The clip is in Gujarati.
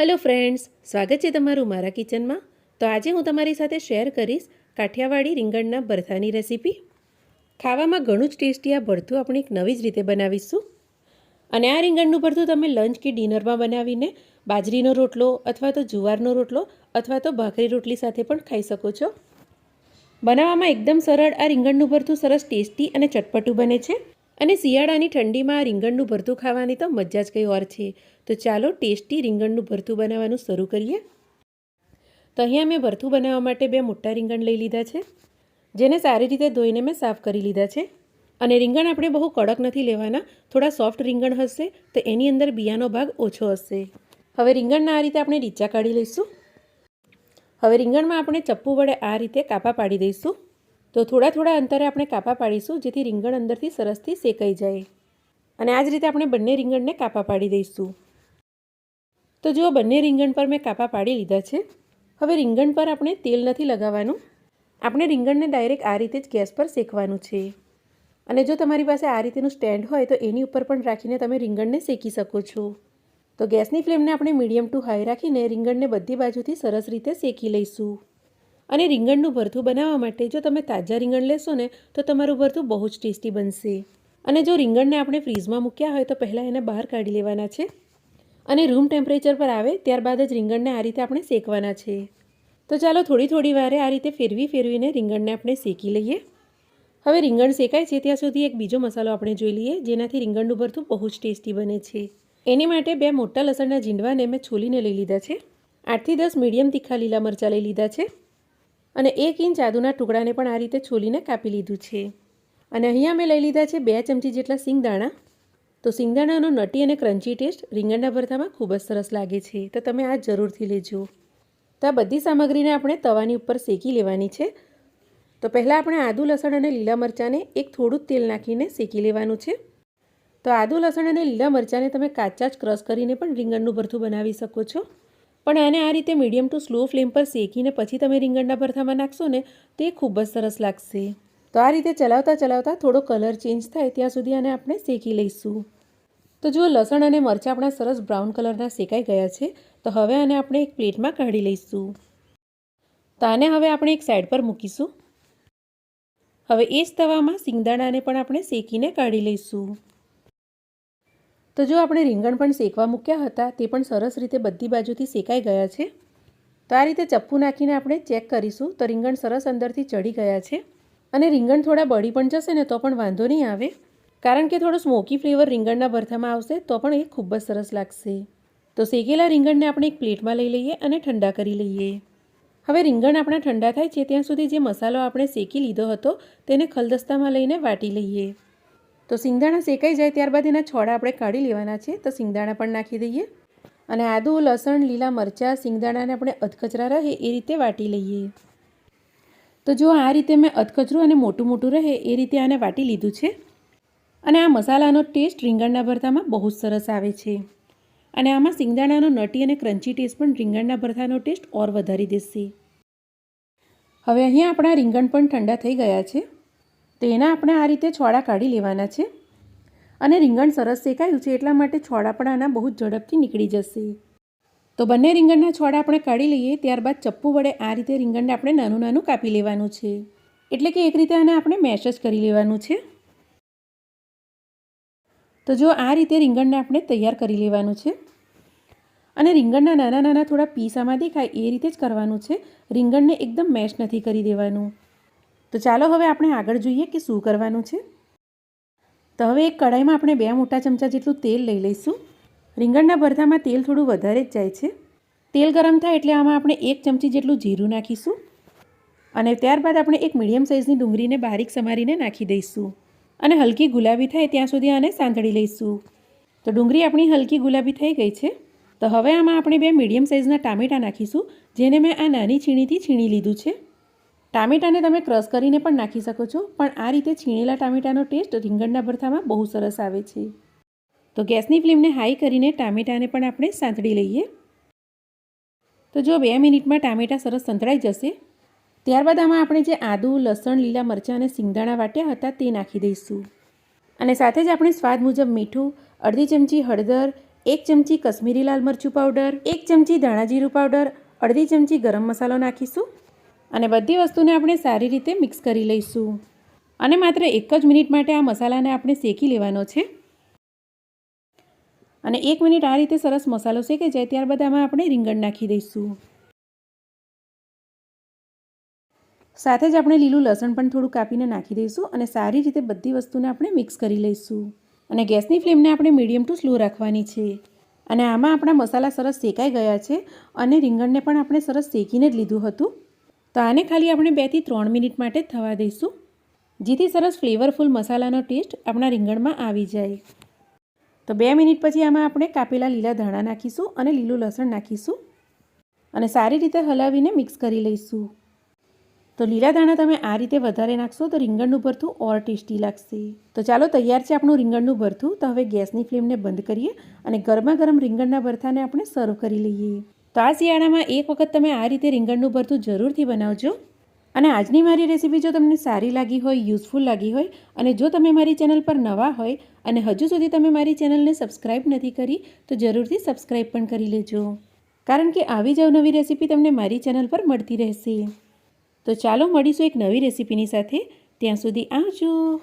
હેલો ફ્રેન્ડ્સ, સ્વાગત છે તમારું મારા કિચનમાં. તો આજે હું તમારી સાથે શેર કરીશ કાઠિયાવાડી રીંગણના ભરથાની રેસીપી. ખાવામાં ઘણું જ ટેસ્ટી આ ભરથું આપણે એક નવી જ રીતે બનાવીશું. અને આ રીંગણનું ભરથું તમે લંચ કે ડિનરમાં બનાવીને બાજરીનો રોટલો અથવા તો જુવારનો રોટલો અથવા તો ભાખરી રોટલી સાથે પણ ખાઈ શકો છો. બનાવવામાં એકદમ સરળ આ રીંગણનું ભરથું સરસ ટેસ્ટી અને ચટપટું બને છે. અને શિયાળાની ઠંડીમાં રીંગણનું ભરતું ખાવાની તો મજા જ કંઈ ઓર છે. તો ચાલો ટેસ્ટી રીંગણનું ભરતું બનાવવાનું શરૂ કરીએ. તો અહીંયા મેં ભરથું બનાવવા માટે બે મોટા રીંગણ લઈ લીધા છે, જેને સારી રીતે ધોઈને મેં સાફ કરી લીધા છે. અને રીંગણ આપણે બહુ કડક નથી લેવાના, થોડા સોફ્ટ રીંગણ હશે તો એની અંદર બિયાનો ભાગ ઓછો હશે. હવે રીંગણના આ રીતે આપણે રીચા કાઢી લઈશું. હવે રીંગણમાં આપણે ચપ્પુ વડે આ રીતે કાપા પાડી દઈશું. તો થોડા થોડા અંતરે આપણે કાપા પાડીશું, જેથી રીંગણ અંદરથી સરસથી શેકાઈ જાય. અને આ જ રીતે આપણે બંને રીંગણને કાપા પાડી દઈશું. તો જુઓ, બંને રીંગણ પર મેં કાપા પાડી લીધા છે. હવે રીંગણ પર આપણે તેલ નથી લગાવવાનું. આપણે રીંગણને ડાયરેક્ટ આ રીતે જ ગેસ પર શેકવાનું છે. અને જો તમારી પાસે આ રીતેનું સ્ટેન્ડ હોય, તો એની ઉપર પણ રાખીને તમે રીંગણને શેકી શકો છો. તો ગેસની ફ્લેમને આપણે મીડિયમ ટુ હાઈ રાખીને રીંગણને બધી બાજુથી સરસ રીતે શેકી લઈશું. અને રીંગણનું ભરથું બનાવવા માટે જો તમે તાજા રીંગણ લેશો ને, તો તમારું ભરથું બહુ જ ટેસ્ટી બનશે. અને જો રીંગણને આપણે ફ્રીઝમાં મૂક્યા હોય તો પહેલાં એને બહાર કાઢી લેવાના છે. અને રૂમ ટેમ્પરેચર પર આવે ત્યારબાદ જ રીંગણને આ રીતે આપણે શેકવાના છે. તો ચાલો થોડી થોડી વારે આ રીતે ફેરવી ફેરવીને રીંગણને આપણે શેકી લઈએ. હવે રીંગણ શેકાય છે ત્યાં સુધી એક બીજો મસાલો આપણે જોઈ લઈએ, જેનાથી રીંગણનું ભરથું બહુ જ ટેસ્ટી બને છે. એની માટે બે મોટા લસણના ઝીંડવાને મેં છોલીને લઈ લીધા છે. આઠથી દસ મીડિયમ તીખા લીલા મરચાં લઈ લીધા છે. અને એક ઇંચ આદુના ટુકડાને પણ આ રીતે છોલીને કાપી લીધું છે. અને અહીંયા મેં લઈ લીધા છે બે ચમચી જેટલા સિંગદાણા. તો સિંગદાણાનો નટી અને ક્રન્ચી ટેસ્ટ રીંગણના ભરથામાં ખૂબ જ સરસ લાગે છે. તો તમે આ જરૂરથી લેજો. તો આ બધી સામગ્રીને આપણે તવાની ઉપર શેકી લેવાની છે. તો પહેલાં આપણે આદુ, લસણ અને લીલા મરચાંને એક થોડું તેલ નાખીને શેકી લેવાનું છે. તો આદુ, લસણ અને લીલા મરચાંને તમે કાચા જ ક્રશ કરીને પણ રીંગણનું ભરથું બનાવી શકો છો. પણ આને આ રીતે મીડિયમ ટુ સ્લો ફ્લેમ પર શેકીને પછી તમે રીંગણના ભરથામાં નાખશો ને, તે ખૂબ જ સરસ લાગશે. તો આ રીતે ચલાવતા ચલાવતા થોડો કલર ચેન્જ થાય, ત્યાં સુધી આને આપણે શેકી લઈશું. તો જુઓ, લસણ અને મરચાં આપણા સરસ બ્રાઉન કલરના શેકાઈ ગયા છે, તો હવે આને આપણે એક પ્લેટમાં કાઢી લઈશું. તો આને હવે આપણે એક સાઈડ પર મૂકીશું. હવે એ જ તવામાં સિંગદાણાને પણ આપણે શેકીને કાઢી લઈશું. તો જો આપણે રીંગણ પણ શેકવા મૂક્યા હતા, તે પણ સરસ રીતે બધી બાજુથી શેકાઈ ગયા છે. તો આ રીતે ચપ્પુ નાખીને આપણે ચેક કરીશું, તો રીંગણ સરસ અંદરથી ચડી ગયા છે. અને રીંગણ થોડા બળી પણ જશે ને તો પણ વાંધો નહીં આવે. કારણ કે થોડો સ્મોકી ફ્લેવર રીંગણના ભરથામાં આવશે, તો પણ એ ખૂબ જ સરસ લાગશે. તો શેકેલા રીંગણને આપણે એક પ્લેટમાં લઈ લઈએ અને ઠંડા કરી લઈએ. હવે રીંગણ આપણા ઠંડા થાય છે, ત્યાં સુધી જે મસાલો આપણે શેકી લીધો હતો, તેને ખલદસ્તામાં લઈને વાટી લઈએ. તો સિંગદાણા શેકાઈ જાય ત્યારબાદ એના છોડા આપણે કાઢી લેવાના છે. તો સિંગદાણા પણ નાખી દઈએ. અને આદુ, લસણ, લીલા મરચાં સિંગદાણાને આપણે અધકચરા રહે એ રીતે વાટી લઈએ. તો જો આ રીતે મેં અધકચરું અને મોટું મોટું રહે એ રીતે આને વાટી લીધું છે. અને આ મસાલાનો ટેસ્ટ રીંગણના ભરથામાં બહુ જ સરસ આવે છે. અને આમાં સિંગદાણાનો નટી અને ક્રન્ચી ટેસ્ટ પણ રીંગણના ભરથાનો ટેસ્ટ ઓર વધારી દેશે. હવે અહીંયા આપણા રીંગણ પણ ઠંડા થઈ ગયા છે. તો એના આપણે આ રીતે છોડા કાઢી લેવાના છે. અને રીંગણ સરસ શેકાયું છે એટલા માટે છોડા પણ આના બહુ જ ઝડપથી નીકળી જશે. તો બંને રીંગણના છોડા આપણે કાઢી લઈએ, ત્યારબાદ ચપ્પુ વડે આ રીતે રીંગણને આપણે નાનું નાનું કાપી લેવાનું છે. એટલે કે એક રીતે આને આપણે મેશ જ કરી લેવાનું છે. તો જો આ રીતે રીંગણને આપણે તૈયાર કરી લેવાનું છે. અને રીંગણના નાના નાના થોડા પીસ આમાં દેખાય એ રીતે જ કરવાનું છે. રીંગણને એકદમ મેશ નથી કરી દેવાનું. તો ચાલો હવે આપણે આગળ જોઈએ કે શું કરવાનું છે. તો હવે એક કઢાઈમાં આપણે બે મોટા ચમચા જેટલું તેલ લઈ લઈશું. રીંગણના ભરથામાં તેલ થોડું વધારે જ જાય છે. તેલ ગરમ થાય એટલે આમાં આપણે એક ચમચી જેટલું જીરું નાખીશું. અને ત્યારબાદ આપણે એક મીડિયમ સાઇઝની ડુંગળીને બારીક સમારીને નાખી દઈશું. અને હલકી ગુલાબી થાય ત્યાં સુધી આને સાંતળી લઈશું. તો ડુંગળી આપણી હલકી ગુલાબી થઈ ગઈ છે. તો હવે આમાં આપણે બે મીડિયમ સાઇઝના ટામેટાં નાખીશું, જેને મેં આ નાની છીણીથી છીણી લીધું છે. ટામેટાને તમે ક્રશ કરીને પણ નાખી શકો છો, પણ આ રીતે છીણેલા ટામેટાનો ટેસ્ટ રીંગણના ભરથામાં બહુ સરસ આવે છે. તો ગેસની ફ્લેમને હાઈ કરીને ટામેટાને પણ આપણે સાંતળી લઈએ. તો જો બે મિનિટમાં ટામેટાં સરસ સંતળાઈ જશે, ત્યારબાદ આમાં આપણે જે આદુ, લસણ, લીલા મરચાં અને સિંગદાણા વાટ્યા હતા તે નાખી દઈશું. અને સાથે જ આપણે સ્વાદ મુજબ મીઠું, અડધી ચમચી હળદર, એક ચમચી કશ્મીરી લાલ મરચું પાવડર, એક ચમચી ધાણા જીરું પાવડર, અડધી ચમચી ગરમ મસાલો નાખીશું. અને બધી વસ્તુને આપણે સારી રીતે મિક્સ કરી લઈશું. અને માત્ર એક જ મિનિટ માટે આ મસાલાને આપણે શેકી લેવાનો છે. અને એક મિનિટ આ રીતે સરસ મસાલો શેકે જાય ત્યારબાદ આમાં આપણે રીંગણ નાખી દઈશું. સાથે જ આપણે લીલું લસણ પણ થોડું કાપીને નાખી દઈશું અને સારી રીતે બધી વસ્તુને આપણે મિક્સ કરી લઈશું. અને ગેસની ફ્લેમને આપણે મીડિયમ ટુ સ્લો રાખવાની છે. અને આમાં આપણા મસાલા સરસ શેકાઈ ગયા છે અને રીંગણને પણ આપણે સરસ શેકીને જ લીધું હતું. તો આને ખાલી આપણે બેથી ત્રણ મિનિટ માટે થવા દઈશું. જેથી સરસ ફ્લેવરફુલ મસાલાનો ટેસ્ટ આપણા રીંગણમાં આવી જાય. તો બે મિનિટ પછી આમાં આપણે કાપેલા લીલા ધાણા નાખીશું અને લીલું લસણ નાખીશું. અને સારી રીતે હલાવીને મિક્સ કરી લઈશું. તો લીલા દાણા તમે આ રીતે વધારે નાખશો તો રીંગણનું ભરથું ઓર ટેસ્ટી લાગશે. તો ચાલો તૈયાર છે આપણું રીંગણનું ભરથું. તો હવે ગેસની ફ્લેમને બંધ કરીએ અને ગરમા ગરમ રીંગણના ભરથાને આપણે સર્વ કરી લઈએ. તો આ શિયાળામાં એક વખત તમે આ રીતે રીંગણનું ભરતું જરૂરથી બનાવજો. અને આજની મારી રેસીપી જો તમને સારી લાગી હોય, યુઝફુલ લાગી હોય, અને જો તમે મારી ચેનલ પર નવા હોય, અને હજુ સુધી તમે મારી ચેનલને સબસ્ક્રાઈબ નથી કરી, તો જરૂરથી સબસ્ક્રાઈબ પણ કરી લેજો. કારણ કે આવી જ નવી રેસીપી તમને મારી ચેનલ પર મળતી રહેશે. તો ચાલો મળીશું એક નવી રેસીપીની સાથે. ત્યાં સુધી આવજો.